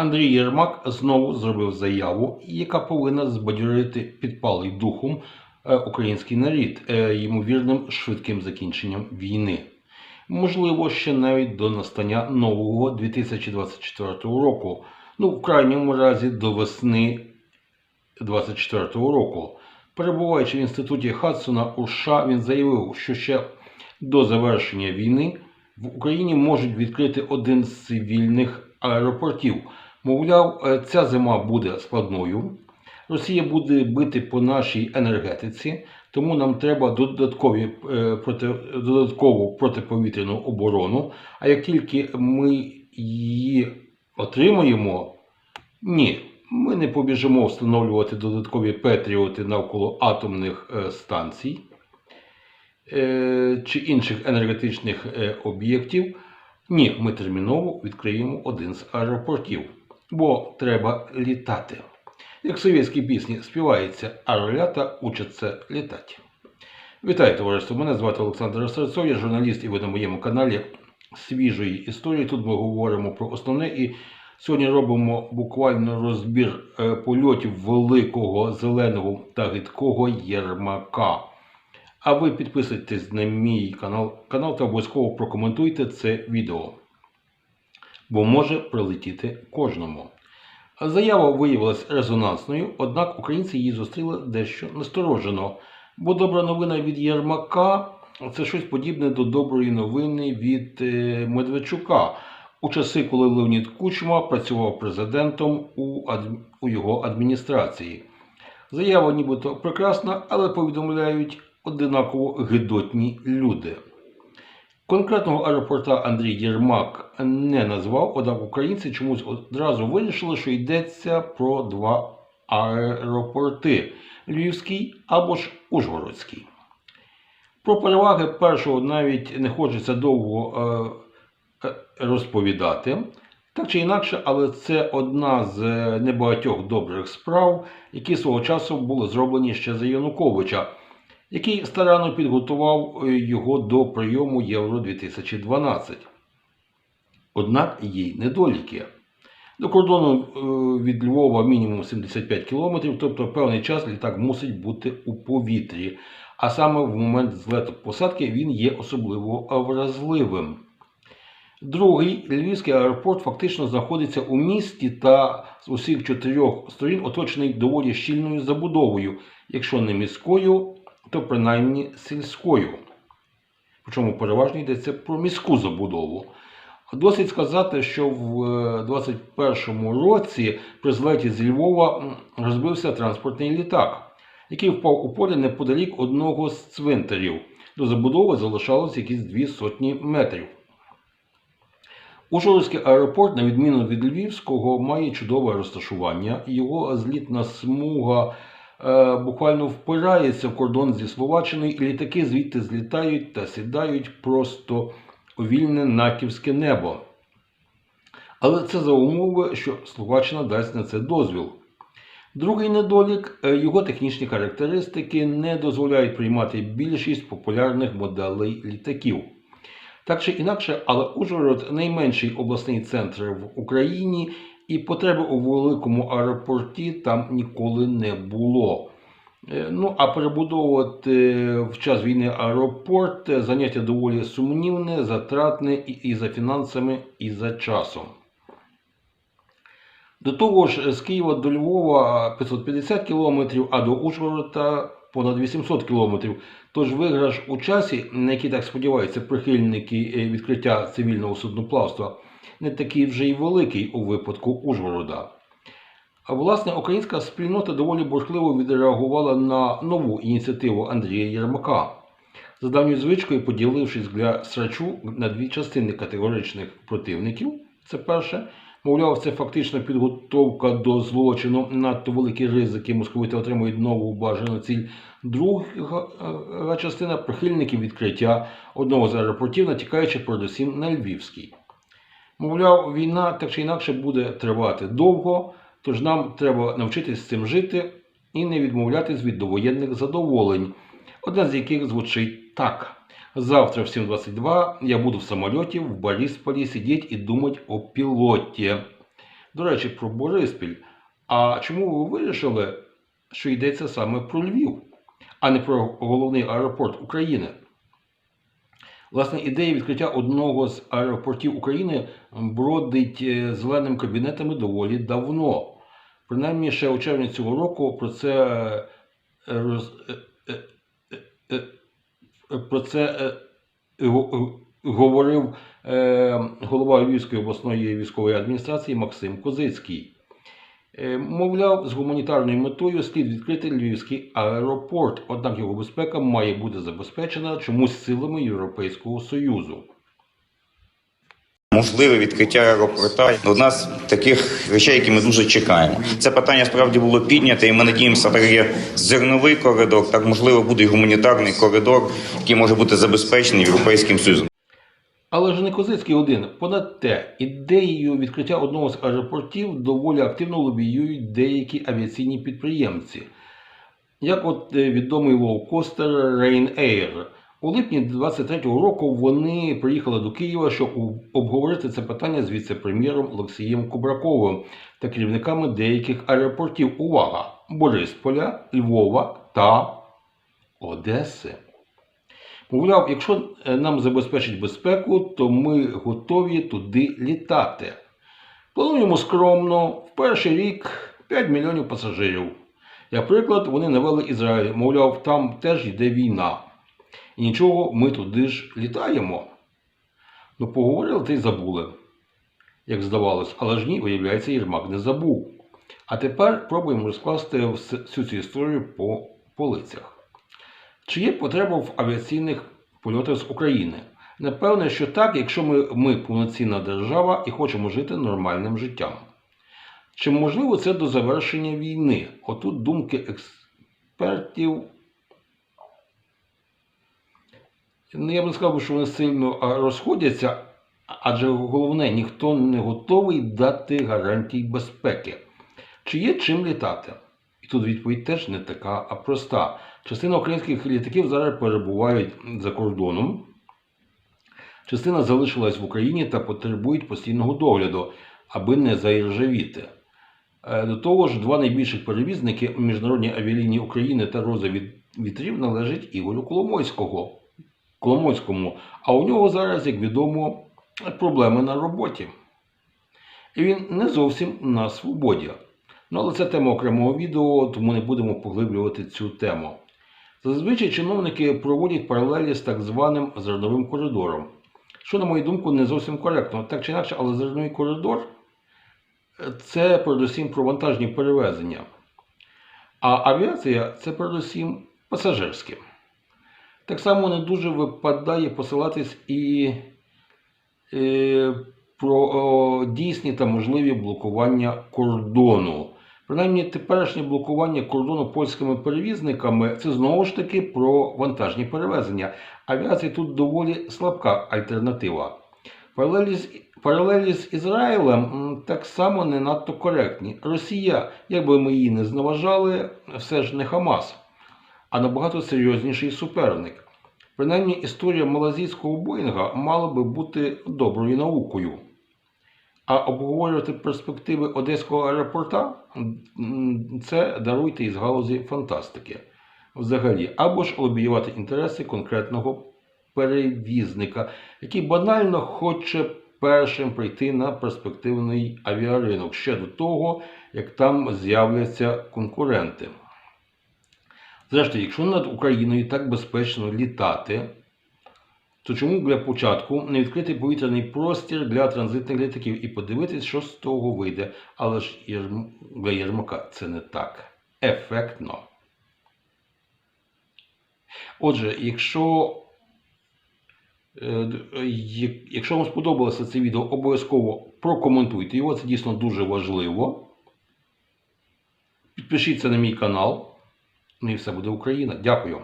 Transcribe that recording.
Андрій Єрмак знову зробив заяву, яка повинна збадьорити підпалий духом е, український народ е, ймовірним швидким закінченням війни. Можливо, ще навіть до настання нового 2024 року, ну в крайньому разі до весни 2024 року. Перебуваючи в інституті Хадсона у США, він заявив, що ще до завершення війни в Україні можуть відкрити один з цивільних аеропортів. Мовляв, е, ця зима буде складною. Росія буде бити по нашій енергетиці, тому нам треба додаткові, е, проти, додаткову протиповітряну оборону. А як тільки ми її отримаємо, ні, ми не побіжимо встановлювати додаткові петріоти навколо атомних е, станцій чи інших енергетичних об'єктів. Ні, ми терміново відкриємо один з аеропортів, бо треба літати. Як в совєтській пісні співається, а ролята учаться літати. Вітаю, товариство! Мене звати Олександр Серцов, я журналіст і ви на моєму каналі свіжої історії. Тут ми говоримо про основне і сьогодні робимо буквально розбір е, польотів великого зеленого та гидкого Єрмака. А ви підписуйтесь на мій канал, канал та обов'язково прокоментуйте це відео, бо може прилетіти кожному. Заява виявилась резонансною, однак українці її зустріли дещо насторожено. Бо добра новина від Єрмака це щось подібне до доброї новини від е, Медведчука у часи, коли Леонід Кучма працював президентом у, адм- у його адміністрації. Заява нібито прекрасна, але повідомляють одинаково гидотні люди. Конкретного аеропорта Андрій Єрмак не назвав, однак українці чомусь одразу вирішили, що йдеться про два аеропорти Львівський або ж Ужгородський. Про переваги першого навіть не хочеться довго е, е, розповідати. Так чи інакше, але це одна з е, небагатьох добрих справ, які свого часу були зроблені ще за Януковича, який старанно підготував е, його до прийому Євро 2012. Однак є недоліки. До кордону е, від Львова мінімум 75 кілометрів, тобто певний час літак мусить бути у повітрі. А саме в момент злету посадки він є особливо вразливим. Другий Львівський аеропорт фактично знаходиться у місті та з усіх чотирьох сторін оточений доволі щільною забудовою, якщо не міською, то принаймні сільською. Причому переважно йдеться про міську забудову. Досить сказати, що в е, 21-му році при злеті з Львова розбився транспортний літак, який впав у поле неподалік одного з цвинтарів. До забудови залишалось якісь дві сотні метрів. Ужгородський аеропорт, на відміну від Львівського, має чудове розташування. Його злітна смуга е, буквально впирається в кордон зі Словаччиною, і літаки звідти злітають та сідають просто у вільне натівське небо. Але це за умови, що Словаччина дасть на це дозвіл. Другий недолік е, його технічні характеристики не дозволяють приймати більшість популярних моделей літаків. Так чи інакше, але Ужгород найменший обласний центр в Україні, і потреби у великому аеропорті там ніколи не було. Е, Ну, а перебудовувати в час війни аеропорт е, заняття доволі сумнівне, затратне і, і за фінансами, і за часом. До того ж, з Києва до Львова 550 кілометрів, а до Ужгорода понад 800 кілометрів. Тож виграш у часі, на який так сподіваються прихильники е, відкриття цивільного судноплавства, не такий вже й великий у випадку Ужгорода. А власне, українська спільнота доволі бурхливо відреагувала на нову ініціативу Андрія Єрмака. За давньою звичкою, поділившись для срачу на дві частини категоричних противників, це перше, мовляв, це фактично підготовка до злочину, надто великі ризики, московити отримують нову бажану ціль. Друга е, частина прихильників відкриття одного з аеропортів, натякаючи передусім на Львівський. Мовляв, війна так чи інакше буде тривати довго, тож нам треба навчитись з цим жити і не відмовлятись від довоєнних задоволень, одне з яких звучить так. Завтра в 7.22 я буду в самоліті в Борисполі сидіти і думати о пілоті. До речі, про Бориспіль. А чому ви вирішили, що йдеться саме про Львів, а не про головний аеропорт України? Власне, ідея відкриття одного з аеропортів України бродить е, зеленим кабінетами доволі давно. Принаймні, ще у червні цього року про це е, роз... е, про це говорив голова Львівської обласної військової адміністрації Максим Козицький. Е, Мовляв, з гуманітарною метою слід відкрити Львівський аеропорт, однак його безпека має бути забезпечена чомусь силами Європейського Союзу. Можливе відкриття аеропорта одна з таких речей, які ми дуже чекаємо. Це питання справді було підняте, і ми надіємося, так є зерновий коридор, так можливо буде і гуманітарний коридор, який може бути забезпечений Європейським Союзом. Але ж не Козицький один. Понад те, ідеєю відкриття одного з аеропортів доволі активно лобіюють деякі авіаційні підприємці. Як от е, відомий лоукостер Ryanair. У липні 23-го року вони приїхали до Києва, щоб обговорити це питання з віце-прем'єром Олексієм Кубраковим та керівниками деяких аеропортів. Увага! Борисполя, Львова та Одеси. Мовляв, якщо е, нам забезпечить безпеку, то ми готові туди літати. Плануємо скромно, в перший рік 5 мільйонів пасажирів. Як приклад, вони навели Ізраїль, мовляв, там теж йде війна. І нічого, ми туди ж літаємо. Ну, поговорили та й забули, як здавалось, але ж ні, виявляється, Єрмак не забув. А тепер пробуємо розкласти всю цю історію по полицях. Чи є потреба в авіаційних польотах з України? Напевне, що так, якщо ми, ми повноцінна держава і хочемо жити нормальним життям. Чи можливо це до завершення війни? Отут думки експертів. Ну, я б не сказав, що вони сильно розходяться, адже головне, ніхто не готовий дати гарантій безпеки. Чи є чим літати? Тут відповідь теж не така а проста. Частина українських літаків зараз перебувають за кордоном. Частина залишилась в Україні та потребують постійного догляду, аби не заіржавіти. Е, До того ж, два найбільших перевізники Міжнародні авіалінії України та Роза вітрів належать Ігорю Коломойського. Коломойському, а у нього зараз, як відомо, проблеми на роботі. І він не зовсім на свободі. Ну, але це тема окремого відео, тому не будемо поглиблювати цю тему. Зазвичай чиновники проводять паралелі з так званим зерновим коридором, що, на мою думку, не зовсім коректно. Так чи інакше, але зерновий коридор це передусім про вантажні перевезення. А авіація це передусім пасажирське. Так само не дуже випадає посилатись і е, про о, дійсні та можливі блокування кордону. Принаймні, теперішнє блокування кордону польськими перевізниками це знову ж таки про вантажні перевезення. Авіація тут доволі слабка альтернатива. Паралелі з, паралелі з Ізраїлем так само не надто коректні. Росія, як би ми її не зневажали, все ж не Хамас, а набагато серйозніший суперник. Принаймні, історія малазійського Боїнга мала би бути доброю наукою. А обговорювати перспективи Одеського аеропорта це даруйте із галузі фантастики. Взагалі, або ж лобіювати інтереси конкретного перевізника, який банально хоче першим прийти на перспективний авіаринок ще до того, як там з'являться конкуренти. Зрештою, якщо над Україною так безпечно літати, то чому для початку не відкрити повітряний простір для транзитних літаків і подивитись, що з того вийде. Але ж для Єрмака це не так ефектно. Отже, якщо, е, є- якщо вам сподобалося це відео, обов'язково прокоментуйте його, це дійсно дуже важливо. Підпишіться на мій канал. Ну і все буде Україна. Дякую.